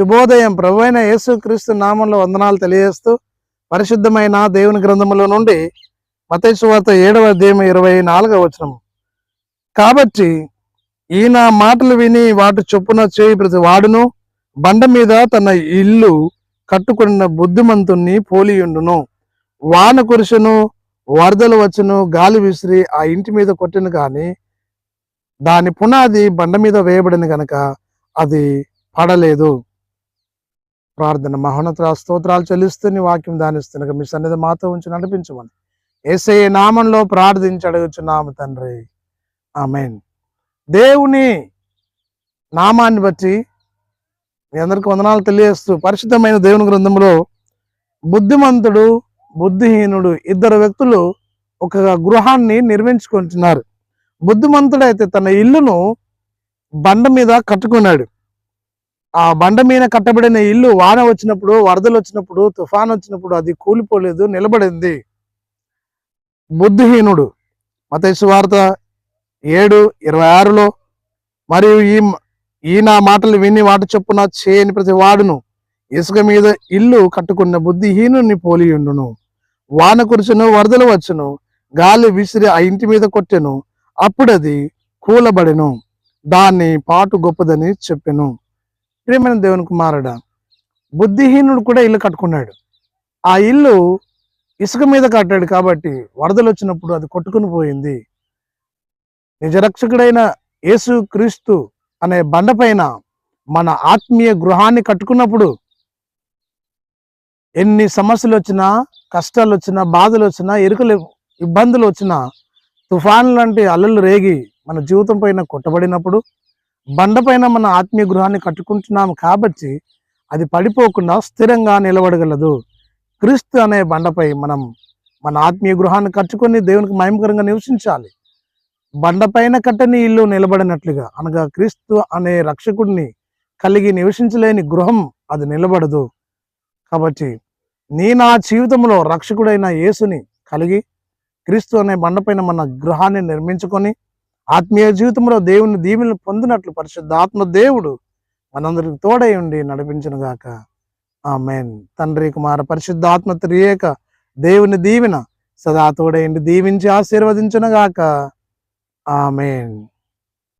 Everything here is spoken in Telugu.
శుభోదయం ప్రభువైన యేసుక్రీస్తు నామంలో వందనాలు తెలియజేస్తూ పరిశుద్ధమైన దేవుని గ్రంథములో నుండి మతేశ్వార్త ఏడవ అధ్యాయం ఇరవై నాలుగవ వచనం కాబట్టి ఈయన మాటలు విని వాటి చొప్పున చేయి ప్రతి వాడును బండ మీద తన ఇల్లు కట్టుకున్న బుద్ధిమంతుణ్ణి పోలియుండును వాన కురుషును వరదలు వచ్చును గాలి విసిరి ఆ ఇంటి మీద కొట్టిన కానీ దాని పునాది బండ మీద వేయబడిన గనక అది పడలేదు. ప్రార్థన మహోన్నత స్తోత్రాలు చెల్లిస్తూ నీ వాక్యం దానిస్తున్నాక మీ సన్నిధి మాతో ఉంచి నడిపించమని. ఏసఐ నామంలో ప్రార్థించి అడుగుచున్నాము తండ్రి. ఆమెన్. దేవుని నామాన్ని బట్టి మీ అందరికి వందనాలు తెలియజేస్తూ పరిశుద్ధమైన దేవుని గ్రంథంలో బుద్ధిమంతుడు బుద్ధిహీనుడు ఇద్దరు వ్యక్తులు ఒక గృహాన్ని నిర్మించుకుంటున్నారు. బుద్ధిమంతుడైతే తన ఇల్లును బండ మీద కట్టుకున్నాడు. ఆ బండ మీద కట్టబడిన ఇల్లు వాన వచ్చినప్పుడు వరదలు వచ్చినప్పుడు తుఫాన్ వచ్చినప్పుడు అది కూలిపోలేదు నిలబడింది. బుద్ధిహీనుడు. మతేసు వార్త ఏడు ఇరవై ఆరులో మరియు ఈ ఈ నా మాటలు విని వాటి చొప్పున చేయని ప్రతి వాడును. ఇసుక మీద ఇల్లు కట్టుకున్న బుద్ధిహీనుని పోలియుండును వాన కురుచును వరదలు వచ్చును. గాలి విసిరి ఆ ఇంటి మీద కొట్టెను. అప్పుడది కూలబడెను. దాన్ని పాటు గొప్పదని చెప్పెను. ప్రియమైన దేవుని కుమారుడా బుద్ధిహీనుడు కూడా ఇల్లు కట్టుకున్నాడు. ఆ ఇల్లు ఇసుక మీద కట్టాడు కాబట్టి వరదలు వచ్చినప్పుడు అది కొట్టుకుని పోయింది. నిజరక్షకుడైన యేసు క్రీస్తు అనే బండపైన మన ఆత్మీయ గృహాన్ని కట్టుకున్నప్పుడు ఎన్ని సమస్యలు వచ్చినా కష్టాలు వచ్చినా బాధలు వచ్చినా ఎరుకలు ఇబ్బందులు వచ్చినా తుఫాన్ లాంటి అల్లలు రేగి మన జీవితం పైన కొట్టబడినప్పుడు బండపైన మన ఆత్మీయ గృహాన్ని కట్టుకుంటున్నాం కాబట్టి అది పడిపోకుండా స్థిరంగా నిలబడగలదు. క్రీస్తు అనే బండపై మనం మన ఆత్మీయ గృహాన్ని కట్టుకొని దేవునికి మహిమకరంగా నివసించాలి. బండపైన కట్టని ఇల్లు నిలబడినట్లుగా అనగా క్రీస్తు అనే రక్షకుడిని కలిగి నివసించలేని గృహం అది నిలబడదు. కాబట్టి నీ నా జీవితంలో రక్షకుడైన యేసుని కలిగి క్రీస్తు అనే బండపైన మన గృహాన్ని నిర్మించుకొని ఆత్మీయ జీవితంలో దేవుని దీవెనలు పొందినట్లు పరిశుద్ధ ఆత్మ దేవుడు మనందరికి తోడై ఉండి నడిపించను గాక ఆ మేన్ తండ్రి కుమార పరిశుద్ధ ఆత్మ త్రియేక దేవుని దీవెన సదా తోడై ఉండి దీవించి ఆశీర్వదించను గాక ఆమెన్.